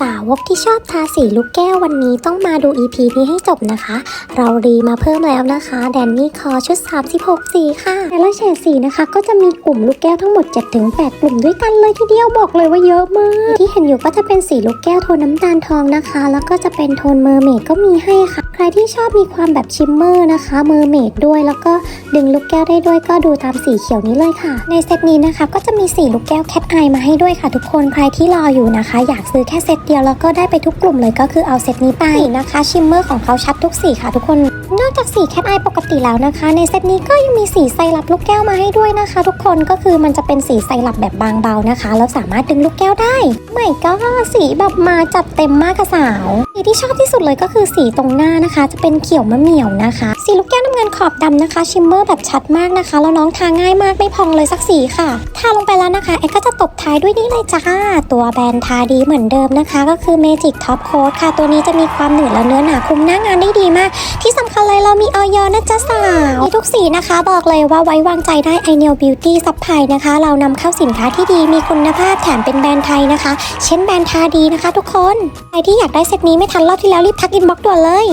สาวกที่ชอบทาสีลูกแก้ววันนี้ต้องมาดู EP นี้ให้จบนะคะ เรารีมาเพิ่มแล้วนะคะ แดนนี่คอชุด 36 สีค่ะ แต่ละเฉดสีนะคะ ก็จะมีกลุ่มลูกแก้วทั้งหมด 7-8 กลุ่มด้วยกันเลยทีเดียวบอกเลยว่าเยอะมาก ที่เห็นอยู่ก็จะเป็นสีลูกแก้วโทนน้ำตาลทองนะคะ แล้วก็จะเป็นโทนเมอร์เมดก็มีให้ค่ะใครที่ชอบมีความแบบชิมเมอร์นะคะเมอร์เมดด้วย แล้วก็ดึงลูกแก้วได้ด้วยก็ดูตามสีเขียวนี้เลยค่ะ ในเซตนี้นะคะก็จะมีสีลูกแก้วแคทไอมาให้ด้วยค่ะทุกคนใครที่รออยู่นะคะ อยากซื้อแค่เซตเดียวแล้วก็ได้ไปทุกกลุ่มเลยก็คือเอาเซตนี้ไปนะคะชิมเมอร์ของเขาชัดทุกสีค่ะทุกคน นอกจากสีแคทไอปกติแล้วนะคะ ในเซตนี้ก็ยังมีสีไซรัปลูกแก้วมาให้ด้วยนะคะทุก คนก็คือมันจะเป็นสีไซรัปแบบบางเบานะคะ แล้วสามารถดึงลูกแก้วได้ไม่ก็สีแบบมาจัดเต็มมากค่ะสาวสีที่ชอบที่สุดเลยก็คือสีตรงหน้านะคะ จะเป็นเขียวมะเหมี่ยวนะคะ สีลูกแก้วน้ำเงินขอบดำนะคะ ชิมเมอร์แบบชัดมากนะคะ แล้วน้องทาง่ายมากไม่พองเลยสักสีค่ะ ทาลงไปแล้วนะคะเอ็กก็จะตบท้ายด้วยนี่เลยจ้า ตัวแบรนด์ทาดีเหมือนเดิมนะคะ ก็คือ Magic Top Coat ค่ะ ตัวนี้จะมีความหนืดและเนื้อหนาคุมหน้างานได้ดีมาก ที่สำ เลยเรามีออยนะจ๊ะสาวมีทุกสีนะคะ บอกเลยว่าไว้วางใจได้ i n e l Beauty Supply นะคะ เรานำเข้าสินค้าที่ดีมีคุณภาพแถมเป็นแบรนด์ไทยนะคะ เช่นแบรนด์ทาดีนะคะ ทุกคน ใครที่อยากได้เซตนี้ไม่ทันรอบที่แล้วรีบทักอินบ็อกด่วนเลย